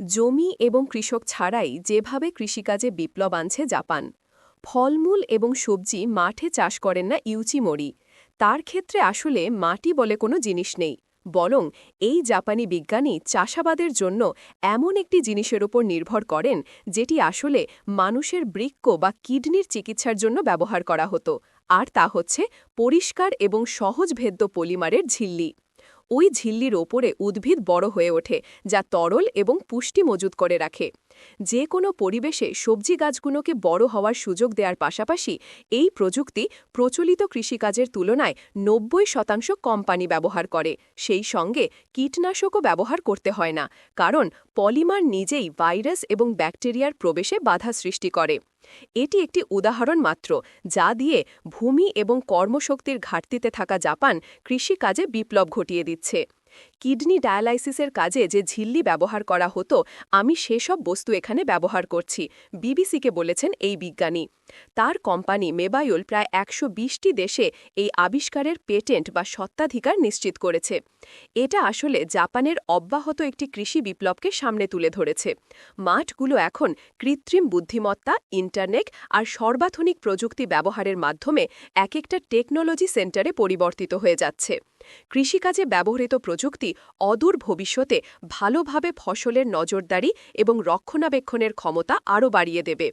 জমি এবং কৃষক ছাড়াই যেভাবে কৃষিকাজে বিপ্লব আনছে জাপান। ফলমূল এবং সবজি মাঠে চাষ করেন না ইউচিমরি তার ক্ষেত্রে আসলে মাটি বলে কোনো জিনিস নেই। বরং এই জাপানি বিজ্ঞানী চাষাবাদের জন্য এমন একটি জিনিসের উপর নির্ভর করেন, যেটি আসলে মানুষের বৃক্ক বা কিডনির চিকিৎসার জন্য ব্যবহার করা হতো। আর তা হচ্ছে পরিষ্কার এবং সহজভেদ্য পলিমারের ঝিল্লি। ওই ঝিল্লির ওপরে উদ্ভিদ বড় হয়ে ওঠে যা তরল এবং পুষ্টি মজুত করে রাখে। যে কোনো পরিবেশে সবজি গাছগুলোকে বড় হওয়ার সুযোগ দেওয়ার পাশাপাশি এই প্রযুক্তি প্রচলিত কৃষিকাজের তুলনায় নব্বই শতাংশ কম পানি ব্যবহার করে। সেই সঙ্গে কীটনাশকও ব্যবহার করতে হয় না, কারণ পলিমার নিজেই ভাইরাস এবং ব্যাকটেরিয়ার প্রবেশে বাধা সৃষ্টি করে। এটি একটি উদাহরণ মাত্র, যা দিয়ে ভূমি এবং কর্মশক্তির ঘাটতিতে থাকা জাপান কৃষিকাজে বিপ্লব ঘটিয়ে দিচ্ছে। কিডনি ডায়ালাইসিসের কাজে যে ঝিল্লি ব্যবহার করা হতো, আমি সেসব বস্তু এখানে ব্যবহার করছি, বিবিসিকে বলেছেন এই বিজ্ঞানী। তার কোম্পানি মেবায়ুল প্রায় একশো বিশটি দেশে এই আবিষ্কারের পেটেন্ট বা সত্ত্বাধিকার নিশ্চিত করেছে। এটা আসলে জাপানের অব্যাহত একটি কৃষি বিপ্লবকে সামনে তুলে ধরেছে। মাঠগুলো এখন কৃত্রিম বুদ্ধিমত্তা, ইন্টারনেট আর সর্বাধুনিক প্রযুক্তি ব্যবহারের মাধ্যমে এক একটা টেকনোলজি সেন্টারে পরিবর্তিত হয়ে যাচ্ছে। কৃষিকাজে ব্যবহৃত প্রযুক্তি অদূর ভবিষ্যতে ভালোভাবে ফসলের নজরদারি এবং রক্ষণাবেক্ষণের ক্ষমতা আরও বাড়িয়ে দেবে।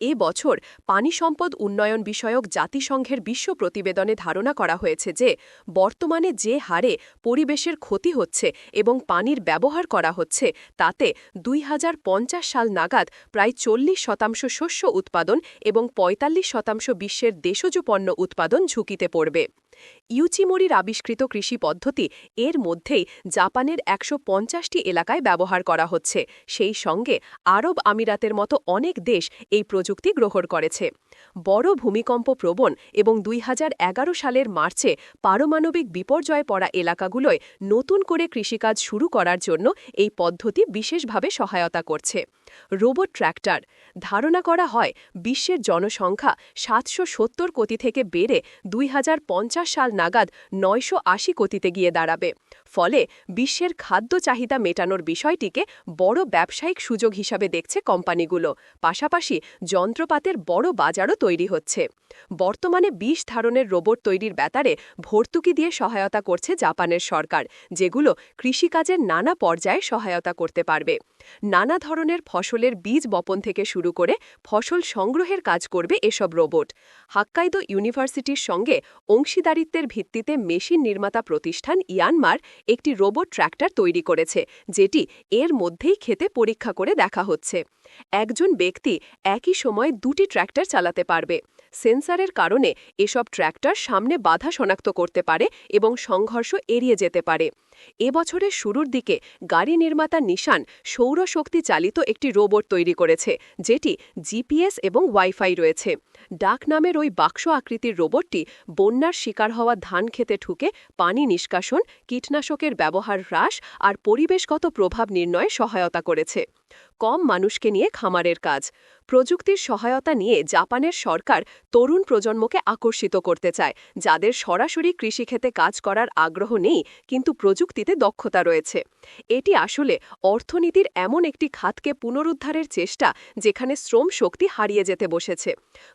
এ বছর পানি সম্পদ উন্নয়ন বিষয়ক জাতিসংঘের বিশ্ব প্রতিবেদনে ধারণা করা হয়েছে যে, বর্তমানে যে হারে পরিবেশের ক্ষতি হচ্ছে এবং পানির ব্যবহার করা হচ্ছে, তাতে দুই হাজার পঞ্চাশ সাল নাগাদ প্রায় চল্লিশ শতাংশ শস্য উৎপাদন এবং ৪৫ শতাংশ বিশ্বের দেশজ পণ্য উৎপাদন ঝুঁকিতে পড়বে। ইউচিমোরির আবিষ্কৃত কৃষি পদ্ধতি এর মধ্যেই জাপানের একশো পঞ্চাশটি এলাকায় ব্যবহার করা হচ্ছে। সেই সঙ্গে আরব আমিরাতের মতো অনেক দেশ এই প্রযুক্তি গ্রহণ করেছে। বড় ভূমিকম্প প্রবণ এবং দুই হাজার এগারো সালের মার্চে পারমাণবিক বিপর্যয়ে পড়া এলাকাগুলোয় নতুন করে কৃষিকাজ শুরু করার জন্য এই পদ্ধতি বিশেষভাবে সহায়তা করছে। Robot tractor. ধারণা করা হয়, বিশ্বের জনসংখ্যা সাতশো সত্তর কোটি থেকে বেড়ে দুই হাজার পঞ্চাশ সাল নাগাদ নয়শো আশি কোটিতে গিয়ে দাঁড়াবে। ফলে বিশ্বের খাদ্য চাহিদা মেটানোর বিষয়টিকে বড় ব্যবসায়িক সুযোগ হিসাবে দেখছে কোম্পানিগুলো। পাশাপাশি যন্ত্রপাতের বড় বাজারও তৈরি হচ্ছে। বর্তমানে ২০ ধরনের রোবট তৈরির ব্যাপারে ভর্তুকি দিয়ে সহায়তা করছে জাপানের সরকার, যেগুলো কৃষিকাজের নানা পর্যায়ে সহায়তা করতে পারবে। নানা ধরনের ফসলের বীজ বপন থেকে শুরু করে ফসল সংগ্রহের কাজ করবে এসব রোবট। হাক্কাইদো ইউনিভার্সিটির সঙ্গে অংশীদারিত্বের ভিত্তিতে মেশিন নির্মাতা প্রতিষ্ঠান ইয়ানমার একটি রোবট ট্র্যাক্টর তৈরি করেছে, যেটি এর মধ্যেই খেতে পরীক্ষা করে দেখা হচ্ছে। একজন ব্যক্তি একই সময় দুটি ট্র্যাক্টর চালাতে পারবে। সেন্সারের কারণে এসব ট্র্যাক্টর সামনে বাধা শনাক্ত করতে পারে এবং সংঘর্ষ এড়িয়ে যেতে পারে। এবছরের শুরুর দিকে গাড়ি নির্মাতা নিশান সৌরশক্তি চালিত একটি রোবট তৈরি করেছে, যেটি জিপিএস এবং ওয়াইফাই রয়েছে। ডাক নামের ওই বাক্স আকৃতির রোবটটি বন্যার শিকার হওয়া ধান খেতে ঠুকে পানি নিষ্কাশন, কীটনাশকের ব্যবহার হ্রাস আর পরিবেশগত প্রভাব নির্ণয়ে সহায়তা করেছে। কম মানুষকে নিয়ে খামারের কাজ। প্রযুক্তির সহায়তা নিয়ে জাপানের সরকার তরুণ প্রজন্মকে আকর্ষিত করতে চায়, যাদের সরাসরি কৃষিক্ষেতে কাজ করার আগ্রহ নেই, কিন্তু প্রযুক্তিতে দক্ষতা রয়েছে। এটি আসলে অর্থনীতির এমন একটি খাতকে পুনরুদ্ধারের চেষ্টা যেখানে শ্রম শক্তি হারিয়ে যেতে বসেছে।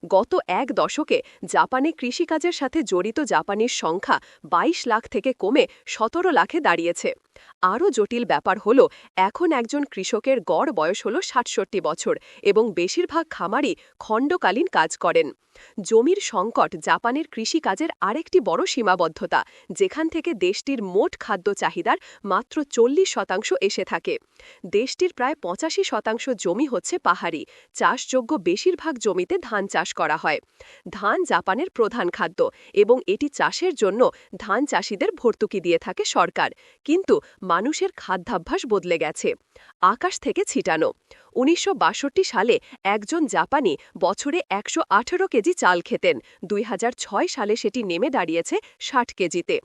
গত এক দশকে জাপানে কৃষিকাজের সাথে জড়িত জাপানির সংখ্যা ২২ লাখ থেকে কমে সতেরো লাখে দাঁড়িয়েছে। আরও জটিল ব্যাপার হল, এখন একজন কৃষকের গড় বয়স হল ষাটষট্টি বছর এবং বেশিরভাগ খামারই খণ্ডকালীন কাজ করেন। জমির সংকট জাপানের কৃষিকাজের আরেকটি বড় সীমাবদ্ধতা, যেখান থেকে দেশটির মোট খাদ্য চাহিদার মাত্র চল্লিশ শতাংশ এসে থাকে। দেশটির প্রায় পঁচাশি শতাংশ জমি হচ্ছে পাহাড়ি, চাষযোগ্য বেশিরভাগ জমিতে ধান চাষ করা হয়। ধান জাপানের প্রধান খাদ্য এবং এটি চাষের জন্য ধান চাষিদের ভর্তুকি দিয়ে থাকে সরকার। কিন্তু মানুষের খাদ্যাভ্যাস বদলে গেছে। আকাশ থেকে ছিটানো। উনিশশো বাষট্টি সালে একজন জাপানি বছরে একশো আঠারো কেজি চাল খেতেন। দুই হাজার ছয় সালে সেটি নেমে দাঁড়িয়েছে ষাট কেজিতে।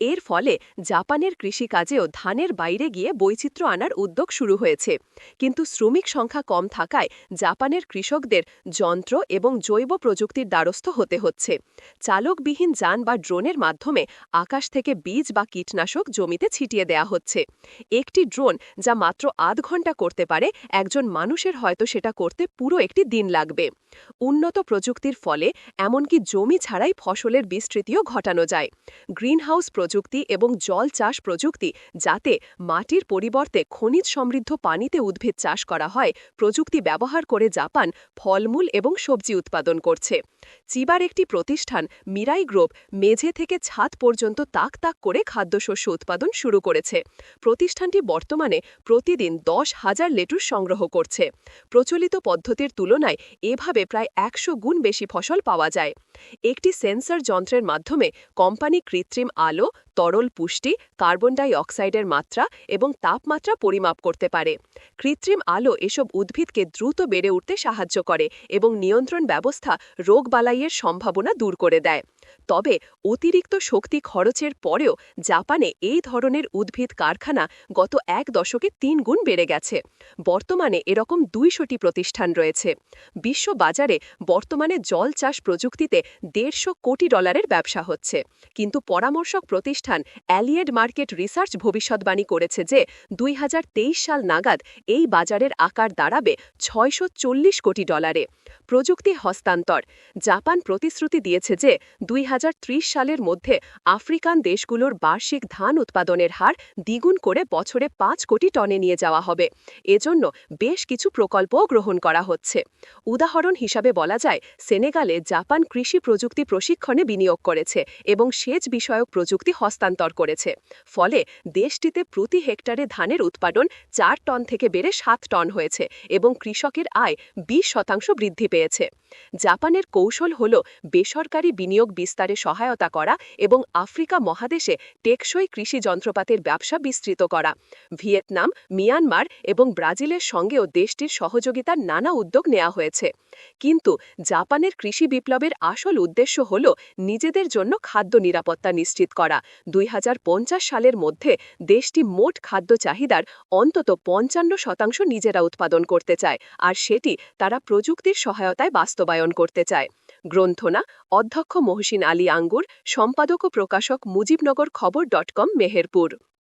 এর ফলে জাপানের কৃষিকাজেও ধানের বাইরে গিয়ে বৈচিত্র্য আনার উদ্যোগ শুরু হয়েছে। কিন্তু শ্রমিক সংখ্যা কম থাকায় জাপানের কৃষকদের যন্ত্র এবং জৈব প্রযুক্তির দ্বারস্থ হতে হচ্ছে। চালকবিহীন যান বা ড্রোনের মাধ্যমে আকাশ থেকে বীজ বা কীটনাশক জমিতে ছিটিয়ে দেয়া হচ্ছে। একটি ড্রোন যা মাত্র আধ ঘণ্টা করতে পারে একজন মানুষের হয়তো সেটা করতে পুরো একটি দিন লাগবে। উন্নত প্রযুক্তির ফলে এমনকি জমি ছাড়াই ফসলের বিস্তৃতিও ঘটানো যায়। গ্রিনহাউস প্রযুক্তি এবং জল চাষ প্রযুক্তি যাতে মাটির পরিবর্তে খনিজ সমৃদ্ধ পানিতে উদ্ভিদ চাষ করা হয়, প্রযুক্তি ব্যবহার করে জাপান ফলমূল এবং সবজি উৎপাদন করছে। চিবার একটি প্রতিষ্ঠান, মিরাই গ্রোভ, মেঝে থেকে ছাদ পর্যন্ত তাক তাক করে খাদ্যশস্য উৎপাদন শুরু করেছে। প্রতিষ্ঠানটি বর্তমানে প্রতিদিন দশ হাজার লেটুস সংগ্রহ করছে। প্রচলিত পদ্ধতির তুলনায় এভাবে প্রায় একশো গুণ বেশি ফসল পাওয়া যায়। একটি সেন্সর যন্ত্রের মাধ্যমে কোম্পানি কৃত্রিম আলো, তরল পুষ্টি, কার্বন ডাই অক্সাইডের মাত্রা এবং তাপমাত্রা পরিমাপ করতে পারে। কৃত্রিম আলো এসব উদ্ভিদকে দ্রুত বেড়ে উঠতে সাহায্য করে এবং নিয়ন্ত্রণ ব্যবস্থা রোগবালাইয়ের সম্ভাবনা দূর করে দেয়। তবে অতিরিক্ত শক্তি খরচের পরেও জাপানে এই ধরনের উদ্ভিদ কারখানা গত এক দশকে তিন গুণ বেড়ে গেছে। বর্তমানে এরকম দুইশোটি প্রতিষ্ঠান রয়েছে। বিশ্ব বাজারে বর্তমানে জল চাষ প্রযুক্তিতে দেড়শো কোটি ডলারের ব্যবসা হচ্ছে। কিন্তু পরামর্শক প্রতিষ্ঠান অ্যালিয়েড মার্কেট রিসার্চ ভবিষ্যৎবাণী করেছে যে, দুই হাজার তেইশ সাল নাগাদ এই বাজারের আকার দাঁড়াবে ছয়শো চল্লিশ কোটি ডলারে। প্রযুক্তি হস্তান্তর। জাপান প্রতিশ্রুতি দিয়েছে যে, দুই হাজার ত্রিশ সালের মধ্যে আফ্রিকান দেশগুলোর বার্ষিক ধান উৎপাদনের হার দ্বিগুণ করে বছরে পাঁচ কোটি টনে নিয়ে যাওয়া হবে। এজন্য বেশ কিছু প্রকল্পও গ্রহণ করা হচ্ছে। উদাহরণ হিসাবে বলা যায়, সেনেগালে জাপান কৃষি প্রযুক্তি প্রশিক্ষণে বিনিয়োগ করেছে এবং সেচ বিষয়ক প্রযুক্তি হস্তান্তর করেছে। ফলে দেশটিতে প্রতি হেক্টরে ধানের উৎপাদন চার টন থেকে বেড়ে সাত টন হয়েছে এবং কৃষকের আয় বিশ শতাংশ বৃদ্ধি পেয়েছে। জাপানের কৌশল হল বেসরকারি বিনিয়োগ বিস্তারে সহায়তা করা এবং আফ্রিকা মহাদেশে টেকসই কৃষি যন্ত্রপাতির ব্যবসা বিস্তৃত করা। ভিয়েতনাম, মিয়ানমার এবং ব্রাজিলের সঙ্গেও দেশটির সহযোগিতার নানা উদ্যোগ নেওয়া হয়েছে। কিন্তু জাপানের কৃষি বিপ্লবের আসল উদ্দেশ্য হল নিজেদের জন্য খাদ্য নিরাপত্তা নিশ্চিত করা। দুই হাজার পঞ্চাশ সালের মধ্যে দেশটি মোট খাদ্য চাহিদার অন্তত পঞ্চান্ন শতাংশ নিজেরা উৎপাদন করতে চায়, আর সেটি তারা প্রযুক্তির সহায়তায় বাস্তবায়ন করতে চায়। গ্রন্থনা, অধ্যক্ষ মহসিন আলী আঙ্গুর, সম্পাদক ও প্রকাশক মুজিবনগর খবর ডট কম, মেহেরপুর।